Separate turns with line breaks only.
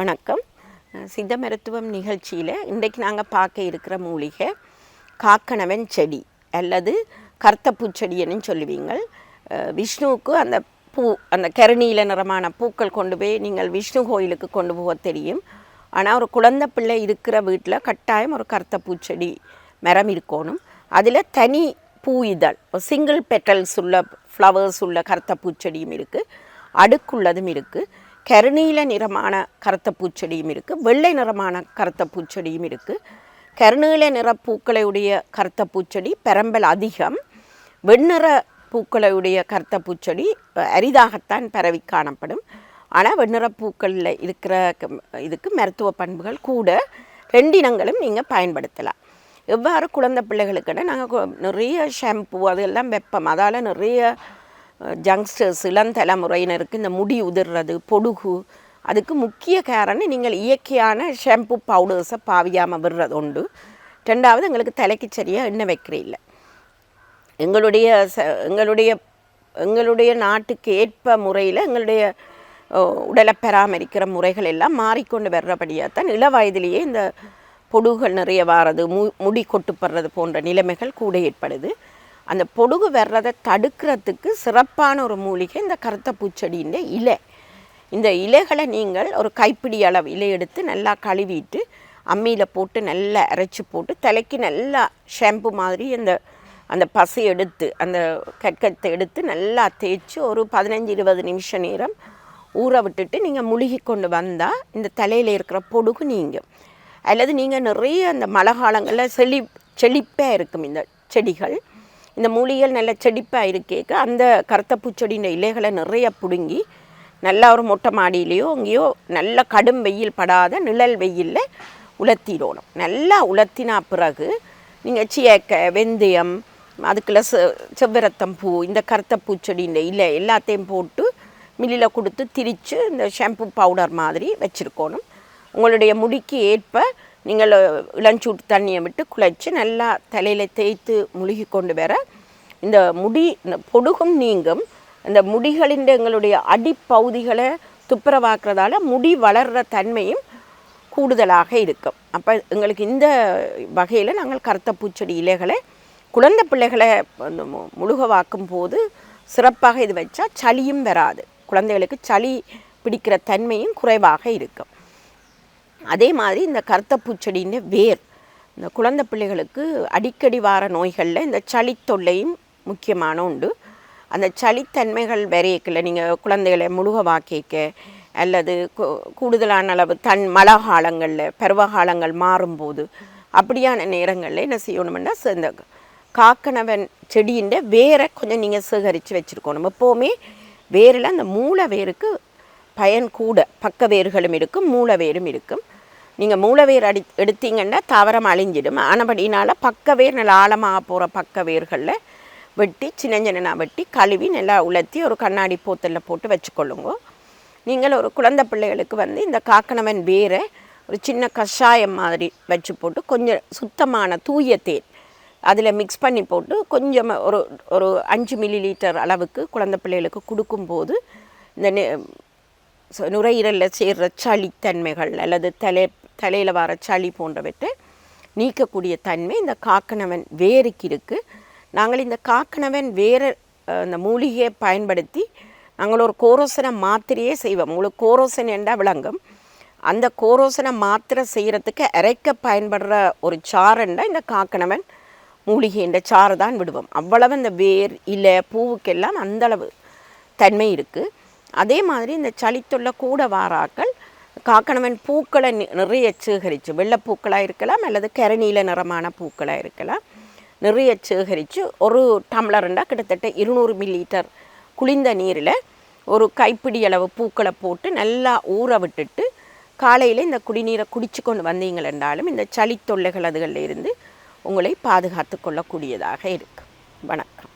வணக்கம். சித்த மருத்துவம் நிகழ்ச்சியில் இன்றைக்கு நாங்கள் பார்க்க இருக்கிற மூலிகை காக்கணவன் செடி அல்லது கர்த்த பூச்செடின்னு சொல்லுவீங்கள். விஷ்ணுவுக்கு அந்த பூ அந்த கரணியில் நிறமான பூக்கள் கொண்டு போய் நீங்கள் விஷ்ணு கோயிலுக்கு கொண்டு போக தெரியும். ஆனால் ஒரு குழந்தை பிள்ளை இருக்கிற வீட்டில் கட்டாயம் ஒரு கர்த்தப்பூச்செடி மரம் இருக்கணும். அதில் தனி பூ இதழ் சிங்கிள் பெட்டல்ஸ் உள்ள ஃப்ளவர்ஸ் உள்ள கருத்த பூச்செடியும் இருக்குது அடுக்குள்ளதும் இருக்குது கருநீல நிறமான கருத்த பூச்செடியும் இருக்குது வெள்ளை நிறமான கருத்த பூச்செடியும் இருக்குது கருநீல நிற பூக்களையுடைய கருத்த பூச்செடி பெரம்பல் அதிகம். வெண்ணிற பூக்களையுடைய கருத்த பூச்செடி அரிதாகத்தான் பரவி காணப்படும். ஆனால் வெண்ணிற பூக்களில் இருக்கிற க- இதுக்கு மருத்துவ பண்புகள் கூட ரெண்டு இனங்களும் நீங்கள் பயன்படுத்தலாம். எவ்வாறு குழந்தை பிள்ளைகளுக்குன்னா நாங்கள் நிறைய ஷாம்பு அதெல்லாம் வைப்போம். அதால் நிறைய ஜங்ஸ்டர்ஸ் இளந்தலைமுறையினருக்கு இந்த முடி உதிர்றது பொடுகு அதுக்கு முக்கிய காரணம் நீங்கள் இயற்கையான ஷாம்பு பவுடர்ஸை பாவியாமல் விடுறது உண்டு. ரெண்டாவது எங்களுக்கு தலைக்கு சரியாக எண்ணெய் வைக்கிறீல்ல எங்களுடைய ச எங்களுடைய எங்களுடைய நாட்டுக்கு ஏற்ப முறையில் எங்களுடைய உடலை பராமரிக்கிற முறைகள் எல்லாம் மாறிக்கொண்டு வர்றபடியாக தான் இள வயதிலேயே இந்த பொடுகள் நிறைய வாரது மு முடி கொட்டுப்படுறது போன்ற நிலைமைகள் கூட ஏற்படுது. அந்த பொடுகு வர்றதை தடுக்கிறதுக்கு சிறப்பான ஒரு மூலிகை இந்த கருத்த பூச்செடியின் இலை. இந்த இலைகளை நீங்கள் ஒரு கைப்பிடி அளவு இலை எடுத்து நல்லா கழுவிட்டு அம்மியில் போட்டு நல்லா அரைச்சி போட்டு தலைக்கு நல்லா ஷாம்பு மாதிரி அந்த அந்த பசை எடுத்து அந்த கற்கத்தை எடுத்து நல்லா தேய்ச்சி ஒரு பதினஞ்சு இருபது நிமிஷம் நேரம் ஊற விட்டுட்டு நீங்கள் முழுகி கொண்டு வந்தால் இந்த தலையில் இருக்கிற பொடுகு நீங்கள் அல்லது நீங்கள் நிறைய அந்த மழை காலங்களில் செழி செழிப்பாக இருக்கும் இந்த செடிகள். இந்த மூலிகள் நல்ல செடிப்பாக இருக்கேக்க அந்த கருத்த பூச்செடியின் இலைகளை நிறைய பிடுங்கி நல்லா ஒரு மொட்டை மாடியிலையோ அங்கேயோ நல்ல கடும் வெயில் படாத நிழல் வெயிலில் உலர்த்திடணும். நல்லா உலர்த்தினா பிறகு நீங்கள் சியக்க வெந்தயம் அதுக்குள்ள செ செவ்வரத்தம் பூ இந்த கருத்த பூச்செடியின் இலை எல்லாத்தையும் போட்டு மில்லில் கொடுத்து திரித்து இந்த ஷாம்பு பவுடர் மாதிரி வச்சுருக்கணும். உங்களுடைய முடிக்கு ஏற்ப நீங்கள் இளஞ்சூட்டு தண்ணியை விட்டு குழைச்சி நல்லா தலையில் தேய்த்து முழுகி கொண்டு வர இந்த முடி இந்த பொடுகும் நீங்கும். இந்த முடிகளின் எங்களுடைய அடிப்பகுதிகளை துப்புரவாக்குறதால முடி வளர்கிற தன்மையும் கூடுதலாக இருக்கும். அப்போ எங்களுக்கு இந்த வகையில் நாங்கள் கருத்த பூச்செடி இலைகளை குழந்தை பிள்ளைகளை மு- முழுகவாக்கும் போது சிறப்பாக இது வச்சா சளியும் வராது. குழந்தைகளுக்கு சளி பிடிக்கிற தன்மையும் குறைவாக இருக்கும். அதே மாதிரி இந்த கருத்த பூச்செடியின் வேர் இந்த குழந்தை பிள்ளைகளுக்கு அடிக்கடி வார நோய்களில் இந்த சளி தொல்லையும் முக்கியமான உண்டு. அந்த சளித்தன்மைகள் வரையக்கில் நீங்கள் குழந்தைகளை முழுக வாக்கிக்க அல்லது கூடுதலான அளவு தன் மழை காலங்களில் பருவகாலங்கள் மாறும்போது அப்படியான நேரங்களில் என்ன செய்யணும்னா இந்த காக்கணவன் செடியின் வேரை கொஞ்சம் நீங்கள் சேகரித்து வச்சுருக்கணும். எப்போவுமே வேரில் அந்த மூளை வேருக்கு பயன் கூட பக்க வேர்களும் இருக்கும் மூலவேரும் இருக்கும். நீங்கள் மூலவேர் அடி எடுத்தீங்கன்னா தாவரம் அழிஞ்சிடும். ஆனபடினால் பக்க வேர் ஆழமாக போகிற பக்க வேர்களில் வெட்டி சின்ன சின்னனா வெட்டி கழுவி நல்லா உலர்த்தி ஒரு கண்ணாடி போத்தலில் போட்டு வச்சுக்கொள்ளுங்க. நீங்கள் ஒரு குழந்தை பிள்ளைகளுக்கு வந்து இந்த காக்கணவன் வேரை ஒரு சின்ன கஷாயம் மாதிரி வச்சு போட்டு கொஞ்சம் சுத்தமான தூய தேன் அதில் மிக்ஸ் பண்ணி போட்டு கொஞ்சம் ஒரு ஒரு அஞ்சு மில்லி லிட்டர் அளவுக்கு குழந்தை பிள்ளைகளுக்கு கொடுக்கும்போது இந்த நெ- நுரையீரலில் சேர்கிற சளித்தன்மைகள் அல்லது தலை தலையில் வர சளி போன்றவற்றை நீக்கக்கூடிய தன்மை இந்த காக்கணவன் வேருக்கு இருக்குது நாங்கள் இந்த காக்கணவன் வேறு அந்த மூலிகையை பயன்படுத்தி நாங்கள் ஒரு கோரோசனை மாத்திரையே செய்வோம். உங்களுக்கு கோரோசன் என்றால் விளங்கும். அந்த கோரோசனை மாத்திரை செய்கிறதுக்கு அரைக்க பயன்படுற ஒரு சாரண்டா இந்த காக்கணவன் மூலிகை என்ற சாறு தான் விடுவோம். அவ்வளவு இந்த வேர் இலை பூவுக்கெல்லாம் அந்தளவு தன்மை இருக்குது அதே மாதிரி இந்த சளித்தொல்லை கூட வாராக்கள் காக்கணவன் பூக்களை நி- நிறைய சேகரித்து வெள்ளைப்பூக்களாக இருக்கலாம் அல்லது கரநீல நிறமான பூக்களாக இருக்கலாம் நிறைய சேகரித்து ஒரு டம்ளர்ண்டா கிட்டத்தட்ட இருநூறு மில்லிலிட்டர் குளிர்ந்த நீரில் ஒரு கைப்பிடி அளவு பூக்களை போட்டு நல்லா ஊற விட்டுட்டு காலையில் இந்த குடிநீரை குடிச்சு கொண்டு வந்தீங்கள் என்றாலும் இந்த சளி தொல்லைகள் அதுகளில் இருந்து உங்களை பாதுகாத்து கொள்ளக்கூடியதாக இருக்கு. வணக்கம்.